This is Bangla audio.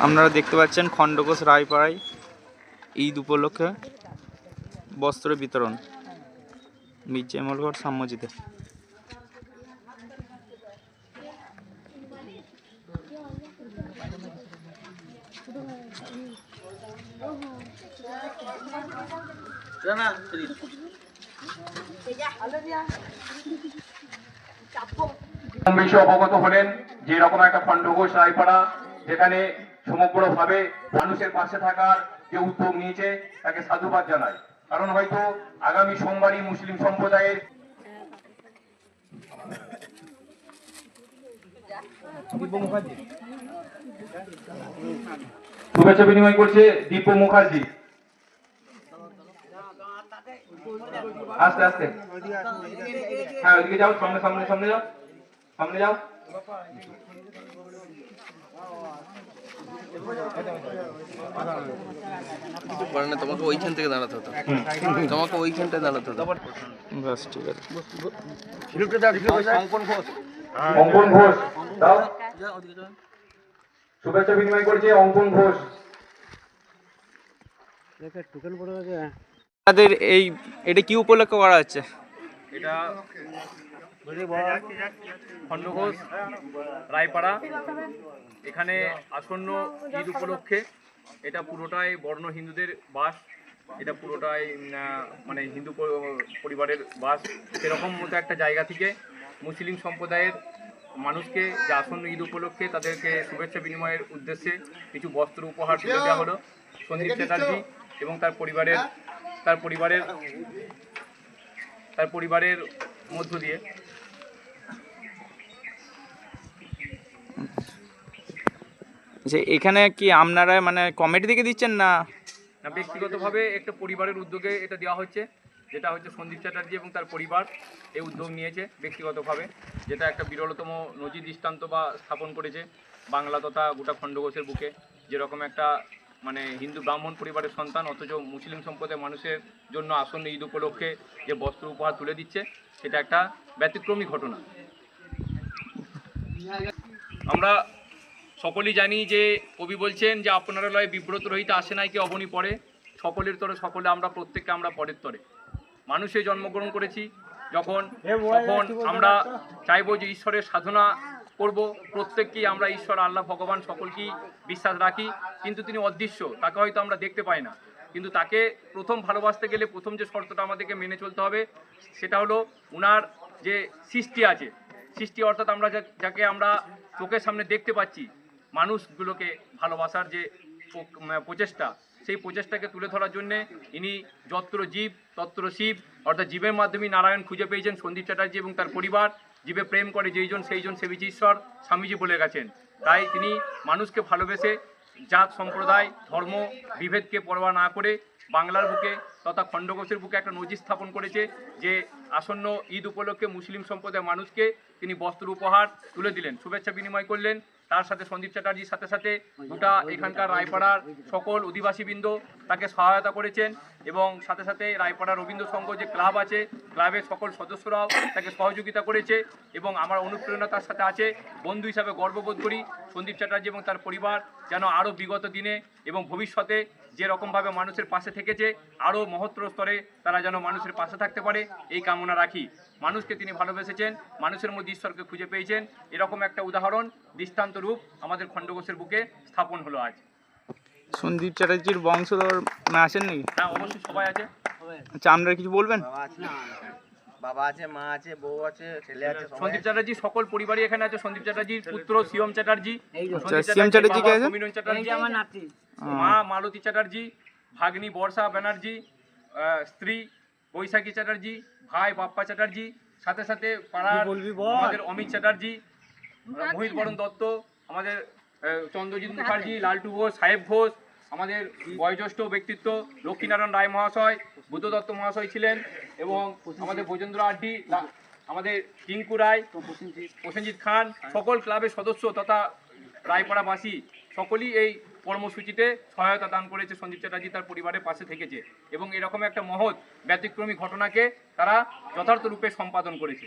আপনারা দেখতে পাচ্ছেন খণ্ডঘোষ রায়পাড়ায় ঈদ উপলক্ষে বস্ত্র বিতরণ। মির্জা এমলগড় সাম্যজিতে বেশি অবগত হলেন যে এরকম একটা খণ্ডঘোষ রায়পাড়া যেখানে সমগ্রভাবে মানুষের পাশে থাকার যে উদ্যোগ নিয়েছে তাকে সাধুবাদ জানাই। কারণ হয়তো আগামী সোমবারই মুসলিম সম্প্রদায়ের শুভেচ্ছা বিনিময় করছে দীপ মুখার্জি। আস্তে আস্তে। হ্যাঁ ওইদিকে যাও সামনে সামনে সামনে যাও। সামনে যাও। কিছু করে না তোমাকে ওইখান থেকে দাঁড়াতে হতো। তোমাকে ওইখানটায় দাঁড়াতে হতো। ব্যাস ঠিক আছে। অঙ্কন ঘোষ দাও। শুভেচ্ছা বিনিময় করছে অঙ্কন ঘোষ। তাদের এই এটা কি উপলক্ষ করা হচ্ছে? এটা খণ্ডঘোষ, রায়পাড়া, এখানে আসন্ন ঈদ উপলক্ষে এটা পুরোটাই বর্ণ হিন্দুদের বাস, এটা পুরোটাই মানে হিন্দু পরিবারের বাস। সেরকম মতো একটা জায়গা থেকে মুসলিম সম্প্রদায়ের মানুষকে যে আসন্ন ঈদ উপলক্ষে তাদেরকে শুভেচ্ছা বিনিময়ের উদ্দেশ্যে কিছু বস্ত্র উপহার তুলে দেওয়া হলো। সন্দীপ চ্যাটার্জি এবং তার পরিবারের তার পরিবারের তার পরিবারের মধ্য দিয়ে। যে এখানে কি আপনারা মানে কমিটি থেকে দিচ্ছেন না? না ব্যক্তিগতভাবে একটা পরিবারের উদ্যোগে এটা দেওয়া হচ্ছে যেটা হচ্ছে সন্দীপ চ্যাটার্জি এবং তার পরিবার এই উদ্যোগ নিয়েছে ব্যক্তিগতভাবে যেটা একটা বিরলতম নজির দৃষ্টান্ত বা স্থাপন করেছে বাংলা তথা গোটা খণ্ডঘোষের বুকে। যেরকম একটা মানে হিন্দু ব্রাহ্মণ পরিবারের সন্তান অথচ মুসলিম সম্প্রদায়ের মানুষের জন্য আসন্ন ঈদ উপলক্ষে যে বস্ত্র উপহার তুলে দিচ্ছে সেটা একটা ব্যতিক্রমী ঘটনা। আমরা সকলেই জানি যে কবি বলছেন যে আপনারা লয় বিব্রত রহিতে আসে নাই কি অবনী পড়ে সকলের তরে সকলে আমরা প্রত্যেককে আমরা পরের তরে। মানুষে জন্মগ্রহণ করেছি যখন তখন আমরা চাইব যে ঈশ্বরের সাধনা করব। প্রত্যেককেই আমরা ঈশ্বর, আল্লাহ, ভগবান সকলকেই বিশ্বাস রাখি। কিন্তু তিনি অদৃশ্য, তাকে হয়তো আমরা দেখতে পাই না। কিন্তু তাকে প্রথম ভালোবাসতে গেলে প্রথম যে শর্তটা আমাদেরকে মেনে চলতে হবে, সেটা হলো উনার যে সৃষ্টি আছে। সৃষ্টি অর্থাৎ আমরা যাকে আমরা চোখের সামনে দেখতে পাচ্ছি, মানুষগুলোকে ভালোবাসার যে প- প্রচেষ্টা, সেই প্রচেষ্টাকে তুলে ধরার জন্যে ইনি যত্র জীব তত্র শিব অর্থাৎ জীবের মাধ্যমে নারায়ণ খুঁজে পেয়েছেন সন্দীপ চ্যাটার্জি এবং তার পরিবার। জীবে প্রেম করে যেইজন সেইজন সেবিজি ঈশ্বর স্বামীজি বলে গেছেন। তাই তিনি মানুষকে ভালোবেসে জাত, সম্প্রদায়, ধর্ম, বিভেদকে পরোয়া না করে বাংলার বুকে তথা খণ্ডঘোষের বুকে একটা নজির স্থাপন করেছে যে আসন্ন ঈদ উপলক্ষে মুসলিম সম্প্রদায়ের মানুষকে তিনি বস্ত্র উপহার তুলে দিলেন। শুভেচ্ছা বিনিময় করলেন। তার সাথে সন্দীপ চ্যাটার্জির সাথে সাথে গোটা এখানকার রায়পাড়ার সকল অধিবাসীবৃন্দ তাকে সহায়তা করেছেন এবং সাথে সাথে রায়পাড়া রবীন্দ্র সংঘ যে ক্লাব আছে ক্লাবের সকল সদস্যরাও তাকে সহযোগিতা করেছে এবং আমার অনুপ্রেরণা তার সাথে আছে। বন্ধু হিসাবে গর্ববোধ করি সন্দীপ চ্যাটার্জি এবং তার পরিবার যেন আরও বিগত দিনে এবং ভবিষ্যতে যে রকমভাবে মানুষের পাশে থেকেছে আরও মহত্তর স্তরে তারা যেন মানুষের পাশে থাকতে পারে এই কামনা রাখি। মানুষকে তিনি ভালোবেসেছেন মানুষের মধ্যে ঈশ্বরকে খুঁজে পেয়েছেন। এরকম একটা উদাহরণ দৃষ্টান্ত রূপ আমাদের খণ্ডঘোষের বুকে স্থাপন হলো আজ। সন্দীপ চ্যাটার্জির বংশধর মানে আছেন নাকি হ্যাঁ অবশ্যই সবাই আছে। আচ্ছা আপনারা কিছু বলবেন? বাবা আছে মা আছে বউ আছে ছেলে আছে সন্দীপ চ্যাটার্জি সকল পরিবারই এখানে আছে। সন্দীপ চ্যাটার্জির পুত্র শিবম চ্যাটার্জি শিবম চ্যাটার্জি কে আছে? অমিনন চ্যাটার্জি। মা মালতী চ্যাটার্জি ভাগ্নি বর্ষা ব্যানার্জি স্ত্রী বৈশাখী চ্যাটার্জি ভাই বাপ্পা চ্যাটার্জি সাথে সাথে পাড়ার আমাদের অমিত চ্যাটার্জি মোহিত বরণ দত্ত আমাদের চন্দ্রজিৎ মুখার্জি লালটু ঘোষ সাহেব ঘোষ আমাদের বয়োজ্যেষ্ঠ ব্যক্তিত্ব লক্ষ্মীনারায়ণ রায় মহাশয়, বুদ্ধ দত্ত মহাশয় ছিলেন এবং আমাদের ভোজেন্দ্র আড্ডি আমাদের টিঙ্কু রায়, প্রসেনজিৎ খান, সকল ক্লাবের সদস্য তথা রায়পাড়াবাসী, সকলেই এই কর্মসূচিতে সহায়তা দান করেছে সন্দীপ চ্যাটার্জি তার পরিবারের পাশে থেকেছে এবং এরকম একটা মহৎ ব্যতিক্রমী ঘটনাকে তারা যথার্থ রূপে সম্পাদন করেছে।